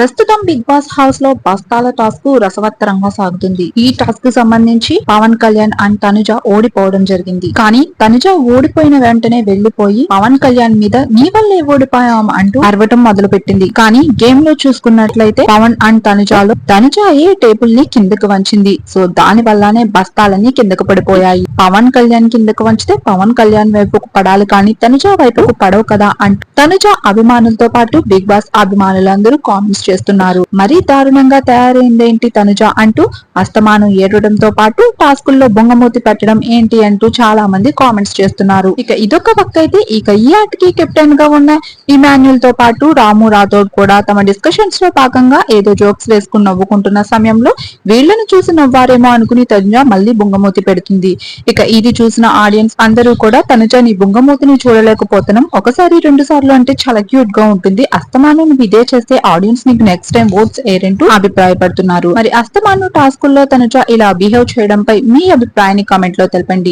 ప్రస్తుతం big boss హౌస్లో బస్తాల టాస్క్ రసవత్తరంగా సాగుతుంది. ఈ టాస్క్కు సంబంధించి పవన్ కళ్యాణ్ అండ్ తనుజ ఓడిపోవడం జరిగింది. కానీ తనుజ ఓడిపోయిన వెంటనే వెళ్ళిపోయి పవన్ కళ్యాణ్ మీద నీ వల్లే ఓడిపోయాం అంటూ అరవటం మొదలు పెట్టింది కానీ గేమ్లో చూసుకున్నట్లయితే పవన్ అండ్ తనుజాలో తనుజ ఏ టేబుల్ని కిందకు వంచింది. సో దాని వల్లనే బస్తాలన్నీ కిందకు పడిపోయాయి. పవన్ కళ్యాణ్ కిందకు వంచితే పవన్ కళ్యాణ్ వైపుకు పడాలి కానీ తనుజ వైపుకు పడవు కదా అంటూ తనుజ అభిమానులతో పాటు బిగ్ బాస్ అభిమానులందరూ కామెంట్స్ చేస్తున్నారు. మరీ దారుణంగా తయారైందేంటి తనుజ అంటూ అస్తమానం ఏడవడంతో పాటు టాస్కుల్లో బొంగమూతి పెట్టడం ఏంటి అంటూ చాలా మంది కామెంట్స్ చేస్తున్నారు. ఇక ఇదొక పక్క అయితే ఇక ఈ ఆటకి కెప్టెన్గా ఉన్న ఇమాన్యుల్తో పాటు రాము రాథోడ్ కూడా తమ డిస్కషన్స్లో భాగంగా ఏదో జోక్స్ వేసుకుని నవ్వుకుంటున్న సమయంలో వీళ్ళను చూసి నవ్వారేమో అనుకుని తనుజ మళ్ళీ బొంగమూతి పెడుతుంది. ఇక ఇది చూసిన ఆడియన్స్ అందరూ కూడా తనుజ నీ బొంగమూతిని చూడలేకపోతున్నాం ఒకసారి రెండు సార్లు అంటే చాలా క్యూట్గా ఉంటుంది. అస్తమానం ఇదే చేస్తే ఆడియన్స్ని నెక్స్ట్ టైం ఓట్స్ ఏరంటూ అభిప్రాయపడుతున్నారు. మరి అస్తమాను టాస్కుల్లో తనుజ ఇలా బిహేవ్ చేయడంపై మీ అభిప్రాయాన్ని కామెంట్లో తెలపండి.